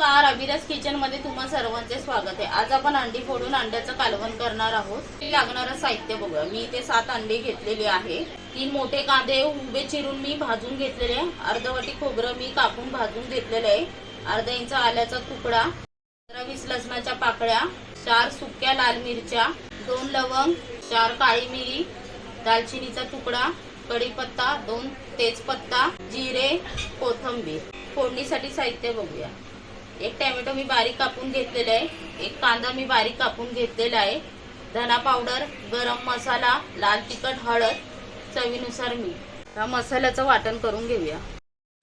नमस्कार. अभिराज किचनमध्ये तुम्हा सर्वांचे स्वागत आहे. आज आपण अंडी फोडून अंड्याचं कालवण करणार आहोत. लागणारं साहित्य बघूया. मी इथे सात अंडी घेतलेली आहे. तीन मोठे कांदे उभे चिरून मी भाजून घेतलेले आहे. अर्धवटी खोबरं मी कापून भाजून घेतलेलं आहे. अर्धा इंच आल्याचा तुकडा पंधरा वीस लसणाच्या पाकळ्या चार सुक्या लाल मिरच्या दोन लवंग चार काळी मिरी दालचिनीचा तुकडा कढीपत्ता दोन तेजपत्ता जिरे कोथंबीर. फोडणीसाठी साहित्य बघूया. एक टॅमॅटो मी बारीक कापून घेतलेला आहे. एक कांदा मी बारीक कापून घेतलेला आहे. धना पावडर गरम मसाला लाल तिखट हळद चवीनुसार मीठ. हा मसाल्याचं वाटण करून घेऊया.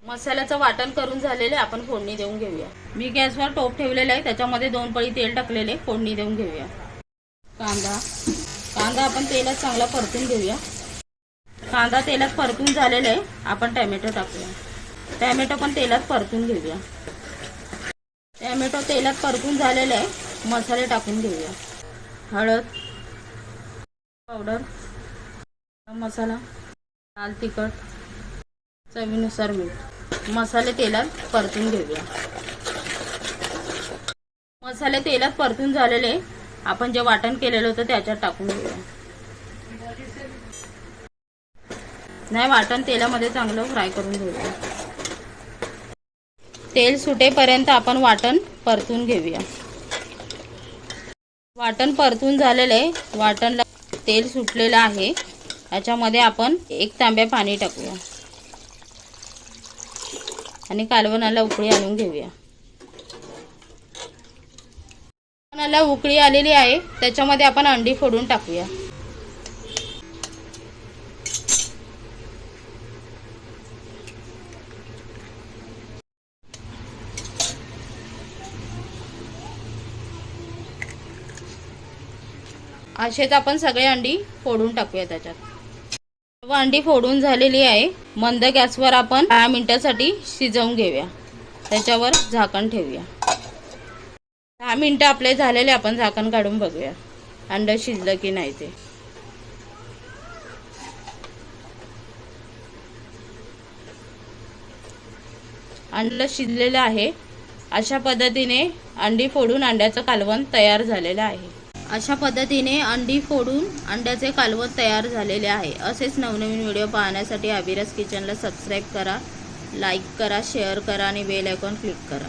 मसाल्याचं वाटण करून झालेलं आहे आपण फोडणी देऊन घेऊया. मी गॅसवर टोप ठेवलेला आहे त्याच्यामध्ये दोन पळी तेल टाकलेले फोडणी देऊन घेऊया. कांदा. कांदा आपण तेलात चांगला परतून घेऊया. कांदा तेलात परतून झालेला आहे आपण टॅमॅटो टाकूया. टॅमॅटो पण तेलात परतून घेऊया. टॅमॅटो तेलात परतून झालेलं आहे. मसाले टाकून घेऊया हळद पावडर मसाला लाल तिखट चवीनुसार मीठ. मसाले तेलात परतून घेऊया. मसाले तेलात परतून झालेले आपण जे वाटण केलेलं होतं त्याच्यात टाकून घेऊया नाही वाटण तेलामध्ये चांगलं फ्राय करून घेऊया. तेल सुटेपर्यंत आपण वाटण परतून घेऊया. वाटण परतून झालेलं आहे वाटणला तेल सुटलेलं आहे. याच्यामध्ये आपण एक तांब्या पाणी टाकूया. आणि कालवणाला उकळी आणून घेऊया. कालवणाला उकळी आलेली आहे त्याच्यामध्ये आपण अंडी फोडून टाकूया. असेच आपण सगळे अंडी फोडून टाकूया त्याच्यात. सर्व अंडी फोडून झालेली आहे. मंद गॅसवर आपण दहा मिनिटासाठी शिजवून घेऊया. त्याच्यावर झाकण ठेवूया. दहा मिनटं आपले झालेले आपण झाकण काढून बघूया. अंड शिजलं की नाही ते. अंड शिजलेलं आहे. अशा पद्धतीने अंडी फोडून अंड्याचं कालवण तयार झालेलं आहे. अशा पद्धतीने अंडी फोडून अंड्याचे कालवण तयार झालेले आहे. असेच नवनवीन व्हिडिओ पाहण्यासाठी अभिराज किचनला सबस्क्राईब करा लाईक करा शेअर करा आणि बेल आयकॉन क्लिक करा.